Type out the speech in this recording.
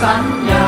ใน